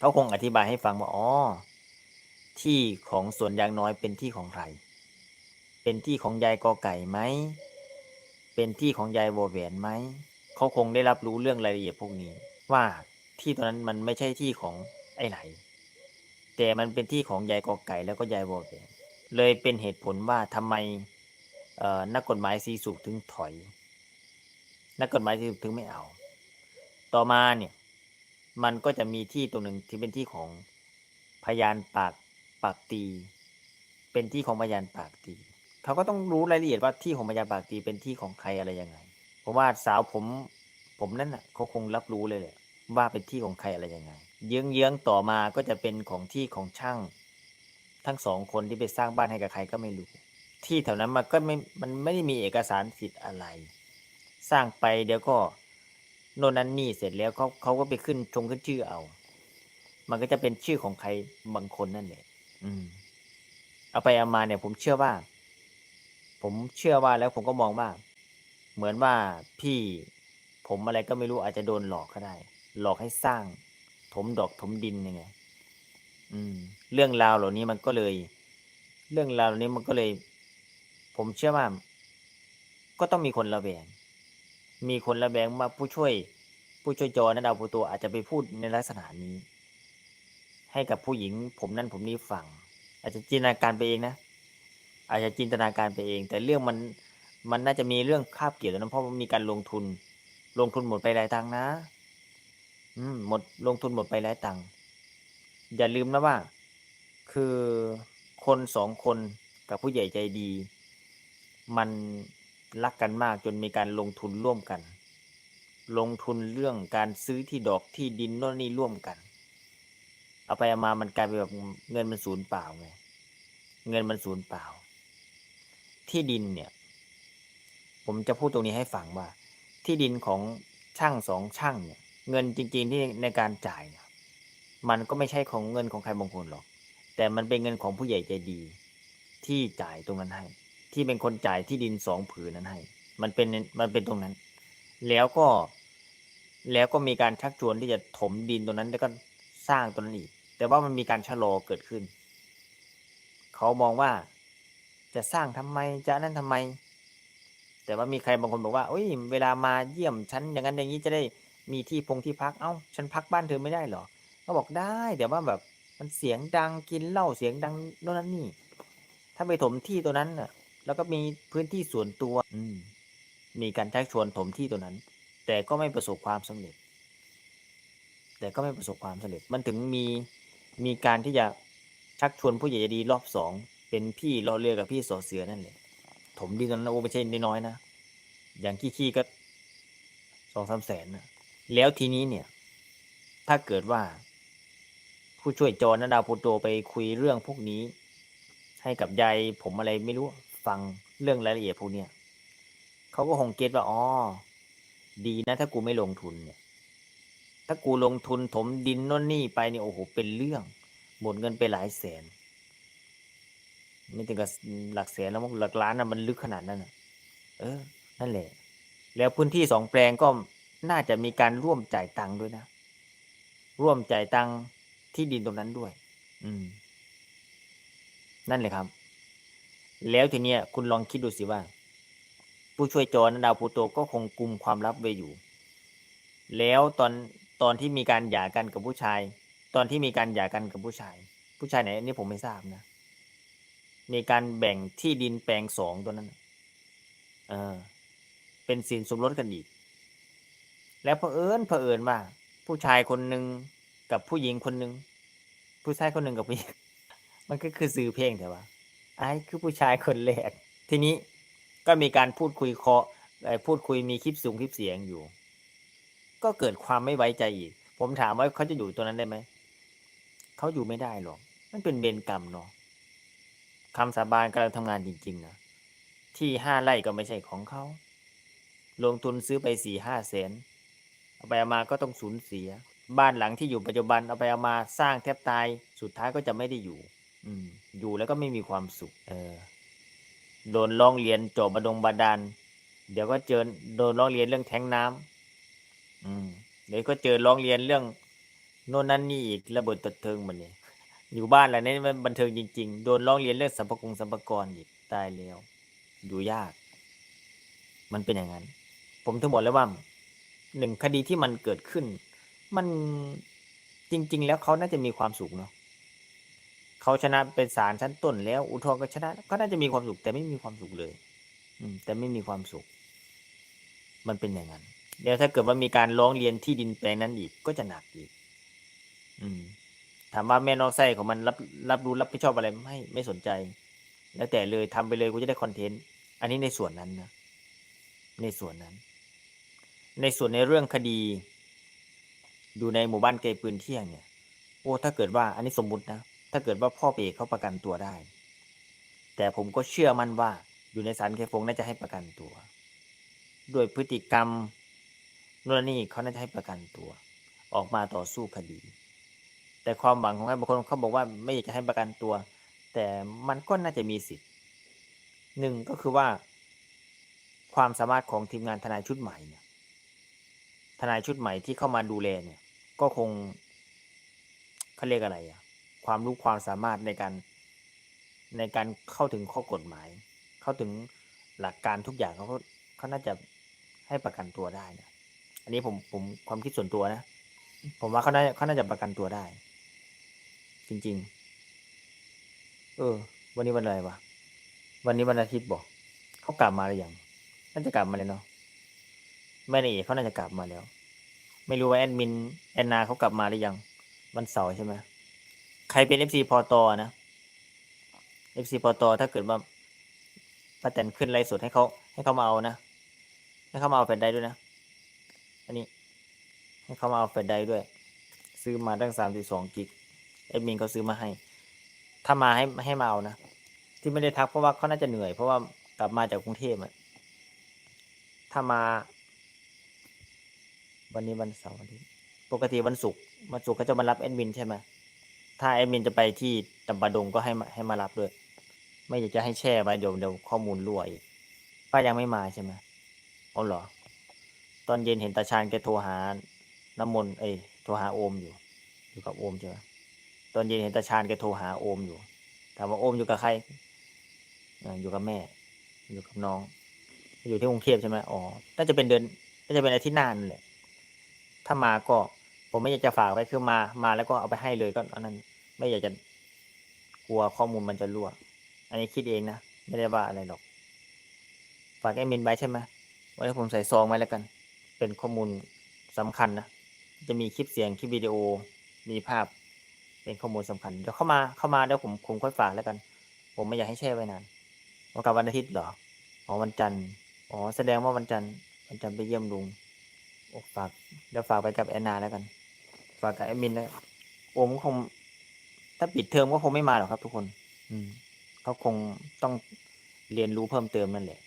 เขาคงอธิบายให้ฟังว่าอ๋อที่ของสวนยางน้อยเป็นที่ของใคร เป็นที่ของยายกอไก่ไหม เป็นที่ของยายวอแหวนไหม เขาคงได้รับรู้เรื่องรายละเอียดพวกนี้ ว่าที่ตรงนั้นมันไม่ใช่ที่ของไอ้ไหลแต่มันเป็นที่ของยายกอไก่แล้วก็ยายวอแหวนเลยเป็นเหตุผลว่าทำไมนักกฎหมายซีสุกถึงถอย นักกฎหมายซีสุกถึงไม่เอา ต่อมาเนี่ย มันก็จะมีที่ตรงหนึ่งที่เป็นที่ของพยานปากปากตี เป็นที่ของพยานปากตีเขาก็ต้องรู้รายละเอียดว่าที่ของพยานปากตีเป็นที่ของใครอะไรยังไงผมว่าสาวผมผมนั่นน่ะเขาคงรับรู้เลยแหละว่าเป็นที่ของใครอะไรยังไงเยื้องเยื้องๆต่อมาก็จะเป็นของที่ของช่าง ทั้งสองคนที่ไปสร้างบ้านให้กับใครก็ไม่รู้ ที่แถวนั้นมันก็ไม่มันไม่ได้มีเอกสารสิทธิ์อะไร สร้างไปเดี๋ยวก็ โน่นนั่นนี่เสร็จแล้วเขาเขาก็ไปขึ้นชงขึ้นชื่อเอา มันก็จะเป็นชื่อของใครบางคนนั่นแหละอืม เอาไปเอามาเนี่ย ผมเชื่อว่า ผมเชื่อว่าแล้วผมก็มองว่า เหมือนว่าพี่ผมอะไรก็ไม่รู้อาจจะโดนหลอกก็ได้ หลอกให้สร้าง ถมดอกถมดินยังไง อืม เรื่องราวเหล่านี้มันก็เลย เรื่องราวเหล่านี้มันก็เลย ผมเชื่อว่า ก็ต้องมีคนระแวง มีคนระแวงมาผู้ช่วย ผู้ช่วยจอนันดาวปูตัวอาจจะไปพูดในลักษณะนี้ ให้กับผู้หญิง ผมนั่นผมนี้ฟัง อาจจะจินตนาการไปเองนะอาจจะจินตนาการไปเอง แต่เรื่องมันมันน่าจะมีเรื่องคาบเกี่ยวนะเพราะมันมีการลงทุน ลงทุนหมดไปหลายตังนะ อืมหมดลงทุนหมดไปหลายตังอย่าลืมนะว่า คือคนสองคนกับผู้ใหญ่ใจดี มัน รักกันมากจนมีการลงทุนร่วมกัน ลงทุนเรื่องการซื้อที่ดอกที่ดินโน่นนี่ร่วมกัน เอาไปเอามามันกลายเป็นแบบเงินมันศูนย์เปล่าไงเงินมันศูนย์เปล่า ที่ดินเนี่ย ผมจะพูดตรงนี้ให้ฟังว่า ที่ดินของช่างสองช่างเนี่ย เงินจริง ๆ ที่ในการจ่ายเนี่ยมันก็ไม่ใช่ของเงินของใครบางคนหรอก แต่มันเป็นเงินของผู้ใหญ่ใจดีที่จ่ายตรงนั้นให้ ที่เป็นคนจ่ายที่ดินสองผืนนั้นให้ มันเป็นมันเป็นตรงนั้น แล้วก็ แล้วก็มีการชักชวนที่จะถมดินตรงนั้น แล้วก็สร้างตรงนั้นอีก แต่ว่ามันมีการชะลอเกิดขึ้น เขามองว่าจะสร้างทำไมจะนั่นทำไม แต่ว่ามีใครบางคนบอกว่าเอ้ย เวลามาเยี่ยมฉันอย่างนั้นอย่างนี้จะได้มีที่พงที่พัก เอ้า ฉันพักบ้านเธอไม่ได้หรอเขาบอกได้ แต่ว่าแบบมันเสียงดังกินเหล้าเสียงดังโน่นนั่นนี่ ถ้าไปถมที่ตัวนั้นน่ะ แล้วก็มีพื้นที่ส่วนตัวอืมมีการชักชวนถมที่ตัวนั้น แต่ก็ไม่ประสบความสำเร็จ แต่ก็ไม่ประสบความสำเร็จ มันถึงมีมีการที่จะชักชวนผู้ใหญ่ดีรอบสองเป็นพี่รอเรือกับพี่สอเสือนั่นแหละถมดินตรงนั้นโอ้ไม่ใช่น้อยๆนะอย่างขี้ๆก็สองสามแสนนะแล้วทีนี้เนี่ย ถ้าเกิดว่า ผู้ช่วยจอนันดาวโปโตไปคุยเรื่องพวกนี้ ให้กับยายผมอะไรไม่รู้ ฟังเรื่องรายละเอียดพวกเนี้ยเขาก็คงเก็ตว่าอ๋อดีนะ ถ้ากูไม่ลงทุนเนี่ย ถ้ากูลงทุนถมดินน่นนี่ไปเนี่ยโอ้โหเป็นเรื่อง หมดเงินไปหลายแสน ไม่ถึงกับหลักแสนแล้วมั้งหลักล้านนะมันลึกขนาดนั้นนะเออ นั่นแหละ แล้วพื้นที่สองแปลงก็น่าจะมีการร่วมจ่ายตังค์ด้วยนะ ร่วมจ่ายตังค์ที่ดินตรงนั้นด้วย อืม นั่นเลยครับ แล้วทีเนี้ยคุณลองคิดดูสิว่า ผู้ช่วยจอนันดาวพูโตก็คงกลุมความลับไว้อยู่ แล้วตอนตอนที่มีการหย่ากันกับผู้ชาย ตอนที่มีการหย่ากันกับผู้ชาย ผู้ชายไหนอันนี้ผมไม่ทราบนะมีการแบ่งที่ดินแปลงสองตัวนั้น เออ เป็นสินสมรสกันอีก แล้วเผอิญเผอิญว่าผู้ชายคนหนึ่งกับผู้หญิงคนหนึ่งผู้ชายคนหนึ่งกับผู้หญิงมันก็คือสื่อเพลงแต่ว่า ไอ้คือผู้ชายคนแรก ทีนี้ก็มีการพูดคุยเคาะเอ่อพูดคุยมีคลิปสูงคลิปเสียงอยู่ ก็เกิดความไม่ไว้ใจอีก ผมถามว่าเขาจะอยู่ตัวนั้นได้ไหม เขาอยู่ไม่ได้หรอก มันเป็นเบนกรรมเนาะคำสาบานกำลังทำงานจริงๆนะ ที่ห้าไร่ก็ไม่ใช่ของเขา ลงทุนซื้อไปสี่ห้าแสน เอาไปเอามาก็ต้องสูญเสีย บ้านหลังที่อยู่ปัจจุบันเอาไปเอามาสร้างแทบตาย สุดท้ายก็จะไม่ได้อยู่ อืม อยู่แล้วก็ไม่มีความสุข เออ โดนร้องเรียนจบบดงบาดาล เดี๋ยวก็เจอโดนร้องเรียนเรื่องแท้งน้ำอืม เดี๋ยวก็เจอร้องเรียนเรื่องโน่นนั่นนี่อีกระเบิดตัดเทิงมันเนี่ยอยู่บ้านแล้วนี่มันบันเทิงจริง ๆ โดนร้องเรียนเรื่องสัมภกงสัมภกรอีกตายแล้วอยู่ยาก มันเป็นอย่างนั้น ผมถึงบอกแล้วว่าหนึ่งคดีที่มันเกิดขึ้น มันจริง ๆ แล้วเขาน่าจะมีความสุขเนาะ เขาชนะเป็นศาลชั้นต้นแล้ว อุทธรณ์ก็ชนะ ก็น่าจะมีความสุข แต่ไม่มีความสุขเลย อืม แต่ไม่มีความสุข มันเป็นอย่างนั้นเดี๋ยวถ้าเกิดว่ามีการร้องเรียนที่ดินแปลงนั้นอีกก็จะหนักอีก อืม ถามว่าแม่นอกไส้ของมันรับรับรู้รับผิดชอบอะไรไม่ไม่สนใจ แล้วแต่เลยทำไปเลยกูจะได้คอนเทนต์ อันนี้ในส่วนนั้นนะ ในส่วนนั้น ในส่วนในเรื่องคดีอยู่ในหมู่บ้านเกยปืนเที่ยงเนี่ย โอ้ ถ้าเกิดว่า อันนี้สมมุตินะ ถ้าเกิดว่าพ่อเปรกเขาประกันตัวได้ แต่ผมก็เชื่อมั่นว่าอยู่ในศาลเคฟงน่าจะให้ประกันตัวด้วยพฤติกรรมนู่นนนนี่เขาน่าจะให้ประกันตัว ออกมาต่อสู้คดี แต่ความหวังของใครบางคนเขาบอกว่าไม่อยากจะให้ประกันตัว แต่มันก็น่าจะมีสิทธิ์หนึ่งก็คือว่า ความสามารถของทีมงานทนายชุดใหม่เนี่ยทนายชุดใหม่ที่เข้ามาดูแลเนี่ย ก็คงเขาเรียกอะไรอะ ความรู้ความสามารถในการในการเข้าถึงข้อกฎหมาย เข้าถึงหลักการทุกอย่างเขาเขาน่าจะให้ประกันตัวได้นะอันนี้ผมผมความคิดส่วนตัวนะ ผมว่าเขาน่าเขาน่าจะประกันตัวได้ จริง ๆ เออ วันนี้วันอะไรวะวันนี้วันอาทิตย์บอกเขากลับมาหรือยังน่าจะกลับมาเลยเนาะแม่ในเอกเขาน่าจะกลับมาแล้ว ไม่รู้ว่าแอดมินแอนนาเขากลับมาหรือยัง วันเสาร์ใช่ไหม ใครเป็นเอฟซีพอตอนะเอฟซีพอตอถ้าเกิดว่าป้าแตนขึ้นไลฟ์สดให้เขาให้เขามาเอานะ ให้เขามาเอาแฟลชไดรฟ์ด้วยนะ อันนี้ ให้เขามาเอาแฟลชไดรฟ์ด้วย ซื้อมาตั้งสามสิบสองกิกแอดมินเขาซื้อมาให้ ถ้ามาให้ให้มาเอานะ ที่ไม่ได้ทักเพราะว่าเขาน่าจะเหนื่อย เพราะว่ากลับมาจากกรุงเทพอะถ้ามา วันนี้วันเสาร์วันที่ปกติวันศุกร์วันศุกร์เขาจะมารับแอดมินใช่ไหม ถ้าแอดมินจะไปที่ตำบะดงก็ให้มาให้มารับด้วย ไม่อยากจะให้แช่ไว้เดี๋ยวเดี๋ยวข้อมูลรั่วอีกป้ายังไม่มาใช่ไหมเอาเหรอ ตอนเย็นเห็นตาชาญแกโทรหาน้ำมนต์เอ้ยโทรหาโอมอยู่ อยู่กับโอมใช่ไหมตอนเย็นเห็นตาชาญแกโทรหาโอมอยู่ถามว่าโอมอยู่กับใครอ่าอยู่กับแม่ อยู่กับน้อง อยู่ที่กรุงเทพใช่ไหมอ๋อน่าจะเป็นเดือนน่าจะเป็นอาทิตย์หน้านั่นแหละถ้ามาก็ผมไม่อยากจะฝากไว้คือมามาแล้วก็เอาไปให้เลยก็อันนั้น ไม่อยากจะกลัวข้อมูลมันจะรั่ว อันนี้คิดเองนะ ไม่ได้ว่าอะไรหรอก ฝากแอดมินไว้ใช่ไหมไว้ให้ผมใส่ซองไว้แล้วกัน เป็นข้อมูลสำคัญนะ จะมีคลิปเสียง คลิปวิดีโอ มีภาพ เป็นข้อมูลสำคัญ เดี๋ยวเข้ามา เข้ามาเดี๋ยวผมผมค่อยฝากแล้วกัน ผมไม่อยากให้แช่ไว้นานวันกับวันอาทิตย์เหรอ อ๋อวันจันทร์ อ๋อแสดงว่าวันจันทร์วันจันทร์ไปเยี่ยมลุงฝากเดี๋ยวฝากไปกับแอนนาแล้วกัน ฝากกับแอดมินแล้วโอมคง ถ้าปิดเทอมก็คงไม่มาหรอกครับ ทุกคน อืมเขาคงต้องเรียนรู้เพิ่มเติมนั่นแหละ